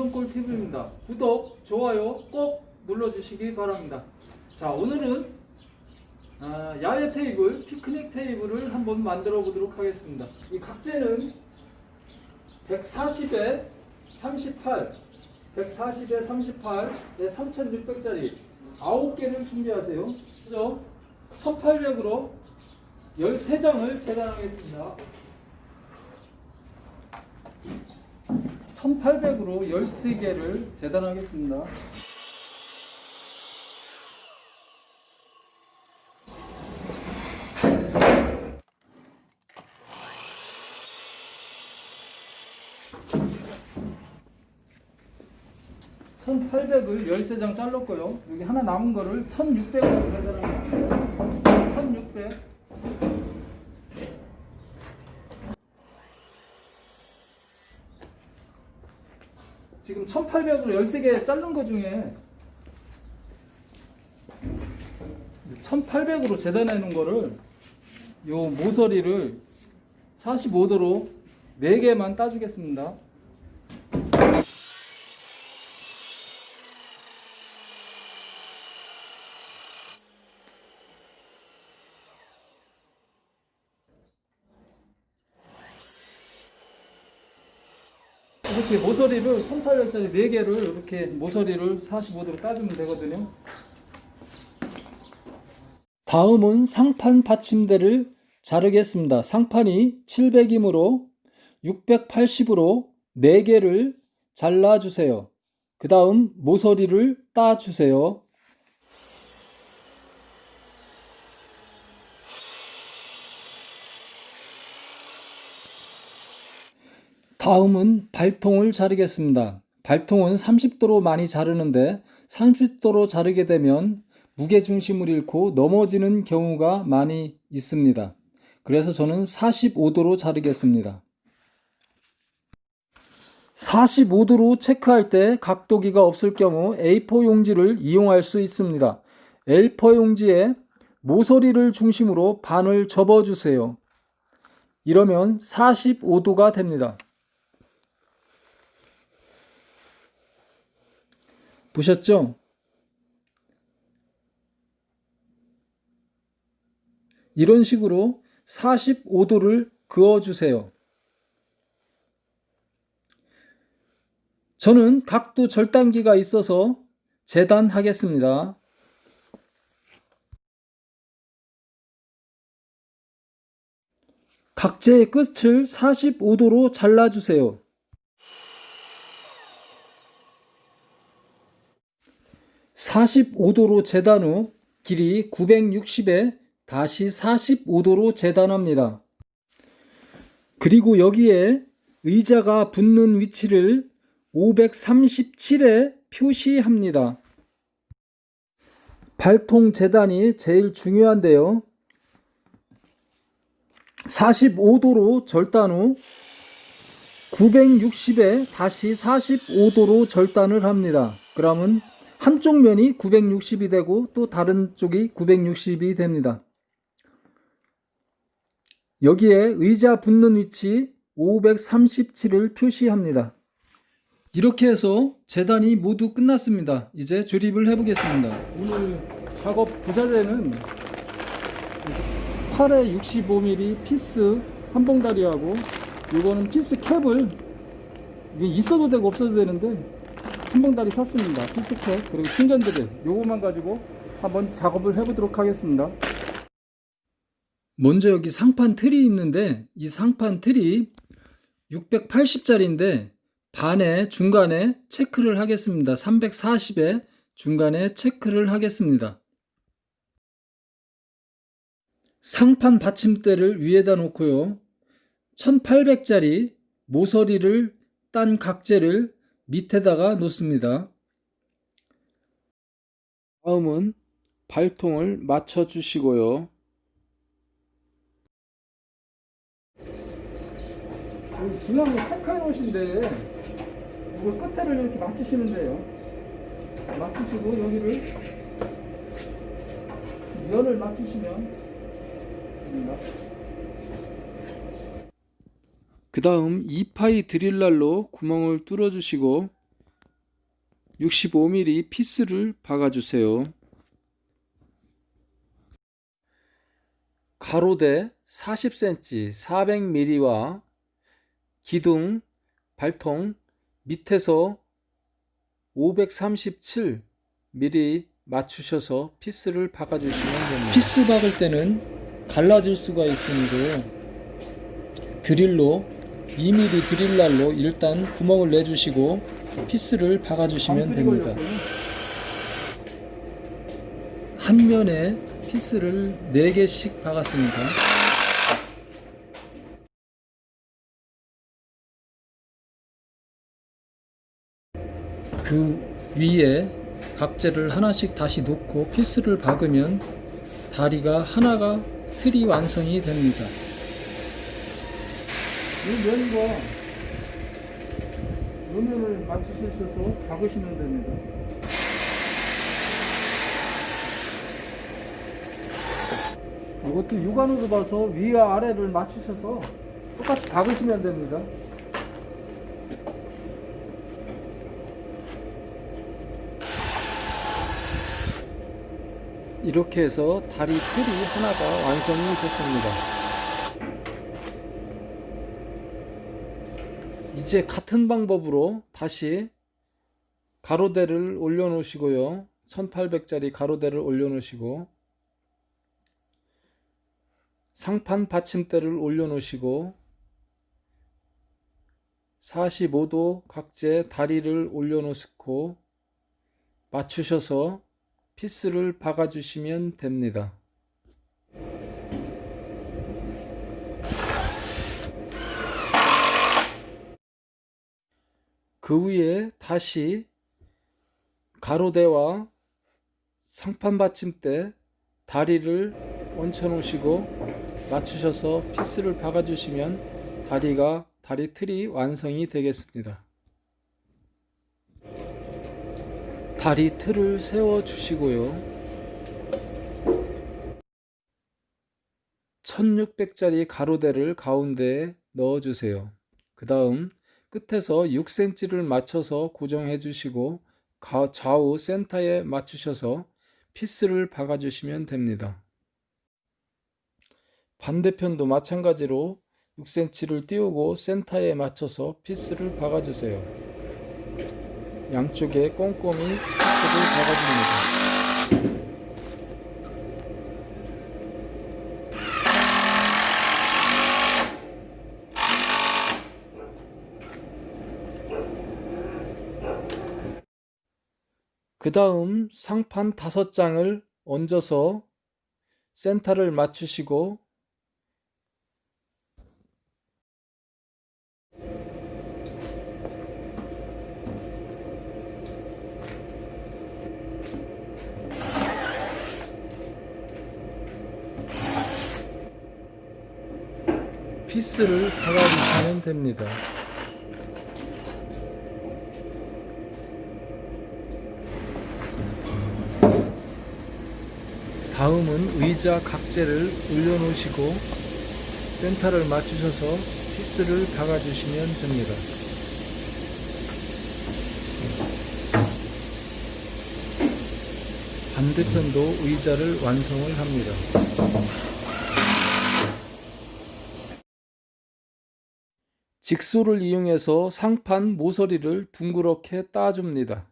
삼성골 TV입니다. 구독, 좋아요 꼭 눌러주시기 바랍니다. 자, 오늘은 아, 야외 테이블, 피크닉 테이블을 한번 만들어 보도록 하겠습니다. 이 각재는 140에 38, 140에 38에 3600짜리 9개를 준비하세요. 그죠? 1800으로 13장을 재단하겠습니다. 1800으로 13개를 재단하겠습니다. (1800을) (13장) 잘랐고요 여기 하나 남은 거를 (1600으로) 재단합니다 (1600) 지금 1800으로 13개 자른 거 중에 1800으로 재단해 놓은 거를 요 모서리를 45도로 4개만 따주겠습니다. 이렇게 모서리를 1800짜리 4개를 이렇게 모서리를 45도로 따주면 되거든요. 다음은 상판 받침대를 자르겠습니다. 상판이 700이므로 680으로 4개를 잘라주세요. 그 다음 모서리를 따주세요. 다음은 발통을 자르겠습니다. 발통은 30도로 많이 자르는데 30도로 자르게 되면 무게중심을 잃고 넘어지는 경우가 많이 있습니다. 그래서 저는 45도로 자르겠습니다. 45도로 체크할 때 각도기가 없을 경우 A4 용지를 이용할 수 있습니다. A4 용지에 모서리를 중심으로 반을 접어주세요. 이러면 45도가 됩니다. 보셨죠? 이런 식으로 45도를 그어주세요. 저는 각도 절단기가 있어서 재단하겠습니다. 각재의 끝을 45도로 잘라주세요. (45도로) 재단 후 길이 (960에) 다시 (45도로) 재단합니다. 그리고 여기에 의자가 붙는 위치를 (537에) 표시합니다. 발통 재단이 제일 중요한데요. 45도로 절단 후 960에 다시 45도로 절단을 합니다. 그러면 한쪽 면이 960이 되고 또 다른 쪽이 960이 됩니다. 여기에 의자 붙는 위치 537을 표시합니다. 이렇게 해서 재단이 모두 끝났습니다. 이제 조립을 해보겠습니다. 오늘 작업 부자재는 8에 65mm 피스 한 봉다리하고 이거는 피스 캡을 이게 있어도 되고 없어도 되는데 한 봉다리 샀습니다. 캡 그리고 충전드릴 요거만 가지고 한번 작업을 해보도록 하겠습니다. 먼저 여기 상판 틀이 있는데 이 상판 틀이 680짜리인데 반에 중간에 체크를 하겠습니다. 340에 중간에 체크를 하겠습니다. 상판 받침대를 위에다 놓고요. 1800짜리 모서리를 딴 각재를 밑에다가 놓습니다. 다음은 발통을 맞춰 주시고요. 중앙에 체크해 놓으신데 이걸 끝에를 이렇게 맞추시면 돼요. 맞추시고 여기를 면을 맞추시면 그 다음 2파이 드릴날로 구멍을 뚫어 주시고 65mm 피스를 박아주세요. 가로대 40cm 400mm와 기둥 발통 밑에서 537mm 맞추셔서 피스를 박아주시면 됩니다. 피스 박을 때는 갈라질 수가 있으므로 드릴로 2mm 드릴날로 일단 구멍을 내주시고 피스를 박아주시면 됩니다. 한 면에 피스를 4개씩 박았습니다. 그 위에 각재를 하나씩 다시 놓고 피스를 박으면 다리가 하나가 틀이 완성이 됩니다. 이 면과 요면을 맞추셔서 박으시면 됩니다. 이것도 육안으로 봐서 위와 아래를 맞추셔서 똑같이 박으시면 됩니다. 이렇게 해서 다리 틀이 하나가 완성이 됐습니다. 이제 같은 방법으로 다시 가로대를 올려 놓으시고요. 1800짜리 가로대를 올려 놓으시고 상판 받침대를 올려 놓으시고 45도 각재 다리를 올려 놓고 맞추셔서 피스를 박아 주시면 됩니다. 그 위에 다시 가로대와 상판 받침대 다리를 얹혀 놓으시고 맞추셔서 피스를 박아 주시면 다리가 다리 틀이 완성이 되겠습니다. 다리 틀을 세워 주시고요. 1600짜리 가로대를 가운데에 넣어 주세요. 그 다음 끝에서 6cm를 맞춰서 고정해 주시고 가- 좌우 센터에 맞추셔서 피스를 박아 주시면 됩니다. 반대편도 마찬가지로 6cm를 띄우고 센터에 맞춰서 피스를 박아 주세요. 양쪽에 꼼꼼히 피스를 박아 줍니다. 그 다음 상판 다섯 장을 얹어서 센터를 맞추시고 피스를 박아주시면 됩니다. 다음은 의자 각재를 올려놓으시고 센터를 맞추셔서 피스를 박아주시면 됩니다. 반대편도 의자를 완성을 합니다. 직소를 이용해서 상판 모서리를 둥그렇게 따줍니다.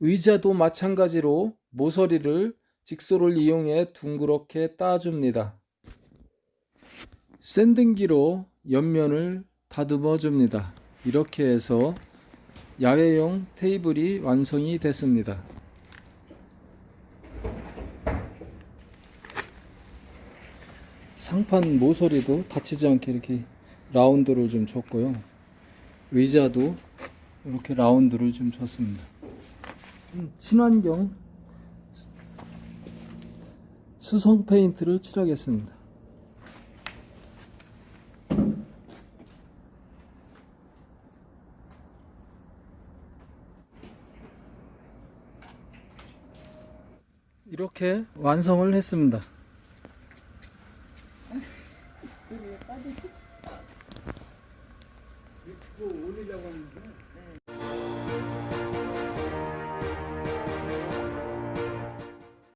의자도 마찬가지로 모서리를 직소를 이용해 둥그렇게 따줍니다. 샌딩기로 옆면을 다듬어 줍니다. 이렇게 해서 야외용 테이블이 완성이 됐습니다. 상판 모서리도 다치지 않게 이렇게 라운드를 좀 줬고요. 의자도 이렇게 라운드를 좀 줬습니다. 친환경 수성 페인트를 칠하겠습니다. 이렇게 완성을 했습니다.